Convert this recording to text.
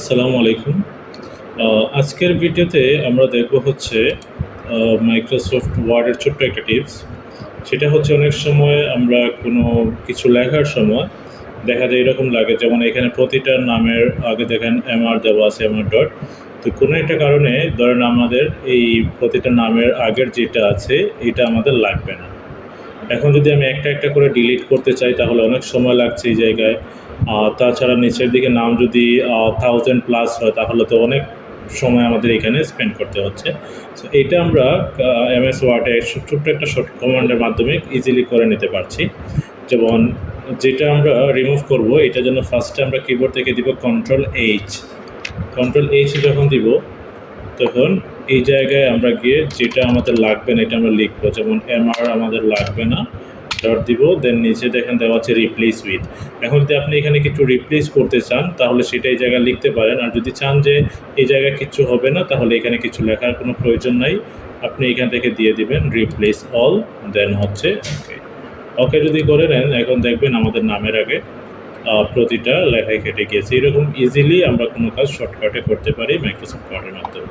আসসালামু আলাইকুম। আজকের ভিডিওতে আমরা দেখব হচ্ছে মাইক্রোসফট ওয়ার্ডের ছোট্ট একটা টিপস। সেটা হচ্ছে অনেক সময় আমরা কোনো কিছু লেখার সময় দেখা যায় এরকম লাগে, যেমন এখানে প্রতিটা নামের আগে দেখেন এমআর দেওয়া আছে এমআর ডট তো কোনো একটা কারণে ধরেন আমাদের এই প্রতিটা নামের আগের যেটা আছে, এটা আমাদের লাগবে না। এখন যদি আমি একটা একটা করে ডিলিট করতে চাই, তাহলে অনেক সময় লাগছে এই জায়গায়। তাছাড়া নিচের দিকে নাম যদি থাউজেন্ড প্লাস হয়, তাহলে তো অনেক সময় আমাদের এখানে স্পেন্ড করতে হচ্ছে। তো এটা আমরা এম এস ওয়ার্ডে ছোট্ট একটা শর্ট কমান্ডের মাধ্যমে ইজিলি করে নিতে পারছি। যেমন, যেটা আমরা রিমুভ করব এটার জন্য ফার্স্টে আমরা কিবোর্ড থেকে দিব কন্ট্রোল এইচ কন্ট্রোল এইচ যখন দিব, তখন এই জায়গায় আমরা গিয়ে যেটা আমাদের লাগবে না, এটা আমরা লিখব। যেমন এমআর আমাদের লাগবে না। ডট দিব দেন নিচে দেখেন দেওয়া আছে রিপ্লেস উইথ এখন যদি আপনি এখানে কিছু রিপ্লেস করতে চান, তাহলে সেটা এই জায়গায় লিখতে পারেন। আর যদি চান যে এই জায়গায় কিছু হবে না, তাহলে এখানে কিছু লেখার কোনো প্রয়োজন নাই। আপনি এখান থেকে দিয়ে দিবেন রিপ্লেস অল দেন হচ্ছে ওকে ওকে যদি করে নেন, এখন দেখবেন আমাদের নামের আগে প্রতিটা লেখায় কেটে গিয়েছে। এরকম ইজিলি আমরা কোনো কাজ শর্টকাটে করতে পারি মাইক্রোসফট ওয়ার্ডের মাধ্যমে।